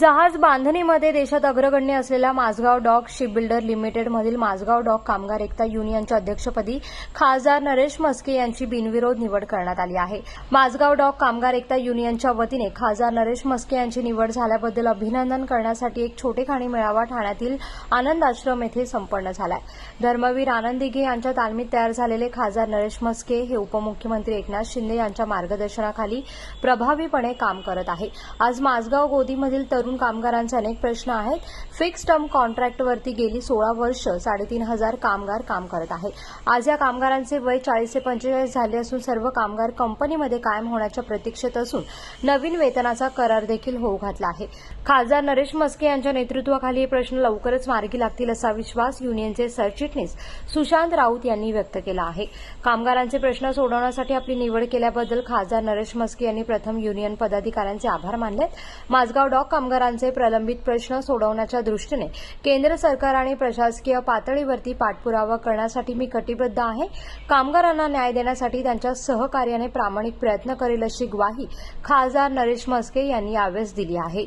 जहाज बांधणीमध्ये देशात अग्रगण्य असलेल्या माझगाव डॉक शिपबिल्डर लिमिटेडमधील माझगाव डॉक कामगार एकता युनियनच्या अध्यक्षपदी खासदार नरेश मस्के यांची बिनविरोध निवड करण्यात आली आहे. माझगाव डॉक कामगार एकता युनियनच्या वतीने खासदार नरेश मस्के यांची निवड झाल्याबद्दल अभिनंदन करण्यासाठी एक छोटेखानी मेळावा ठाण्यातील आनंद आश्रम येथे संपन्न झालाय. धर्मवीर आनंद दिघे यांच्या तालमीत तयार झालेले खासदार नरेश मस्के हे उपमुख्यमंत्री एकनाथ शिंदे यांच्या मार्गदर्शनाखाली प्रभावीपणे काम करत आहे. आज माझगाव गोदीमधील तरुण कामगारांचे अनेक प्रश्न आहेत. फिक्स टर्म कॉन्ट्रॅक्टवरती गेली सोळा वर्ष साडेतीन हजार कामगार काम करत आहेत. आज या कामगारांचे वय चाळीस ते पंचेचाळीस झाले असून सर्व कामगार कंपनीमध्ये कायम होण्याच्या प्रतीक्षेत असून नवीन वेतनाचा करार देखील होऊ घातला आहे. खासदार नरेश मस्के यांच्या नेतृत्वाखाली हे प्रश्न लवकरच मार्गी लागतील असा विश्वास युनियनचे सरचिटणीस सुशांत राऊत यांनी व्यक्त केला आहे. कामगारांचे प्रश्न सोडवण्यासाठी आपली निवड केल्याबद्दल खासदार नरेश मस्के यांनी प्रथम युनियन पदाधिकाऱ्यांचे आभार मानलेत. माझगाव डॉक कामगारांचे प्रलंबित प्रश्न सोडवण्याच्या दृष्टीने केंद्र सरकार आणि प्रशासकीय पातळीवरती पाठपुरावा करण्यासाठी मी कटिबद्ध आहे. कामगारांना न्याय देण्यासाठी त्यांच्या सहकार्याने प्रामाणिक प्रयत्न करेल अशी ग्वाही खासदार नरेश मस्के यांनी यावेळेस दिली आहे.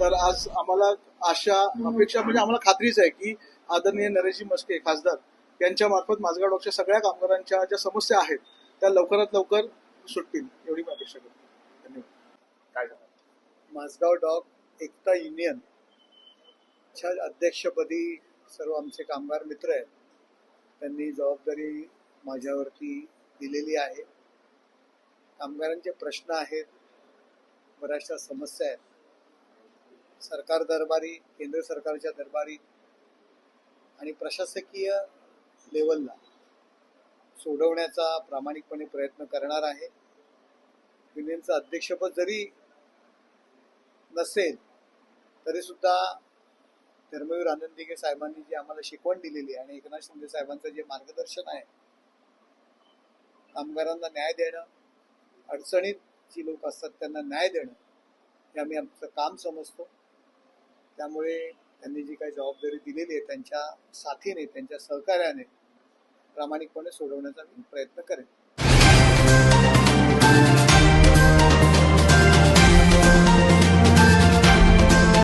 तर आज आम्हाला आशा अपेक्षा म्हणजे आम्हाला खात्रीच आहे की आदरणीय नरेशजी मस्के खासदार यांच्या मार्फत माझगाव डॉकच्या सगळ्या कामगारांच्या ज्या समस्या आहेत त्या लवकरात लवकर सुटतील एवढी मी अपेक्षा करतो माझगाव डॉग एकता युनियन च्या अध्यक्षपदी सर्व आमचे कामगार मित्र आहेत. त्यांनी जबाबदारी माझ्यावरती दिलेली आहे. कामगारांचे प्रश्न आहेत. बऱ्याचशा समस्या आहेत. सरकार दरबारी केंद्र सरकारच्या दरबारी आणि प्रशासकीय लेवलला सोडवण्याचा प्रामाणिकपणे प्रयत्न करणार आहे. युनियनचं अध्यक्षपद जरी नसेल तरी सुद्धा धर्मवीर आनंद साहेबांनी जी आम्हाला शिकवण दिलेली आहे आणि एकनाथ शिंदे साहेबांचं जे मार्गदर्शन आहे कामगारांना न्याय देणं अडचणीत जी लोक असतात त्यांना न्याय देणं हे आम्ही आमचं काम समजतो. त्यामुळे त्यांनी जी काही जबाबदारी दिलेली आहे त्यांच्या साथीने त्यांच्या सहकार्याने प्रामाणिकपणे सोडवण्याचा मी प्रयत्न करेन.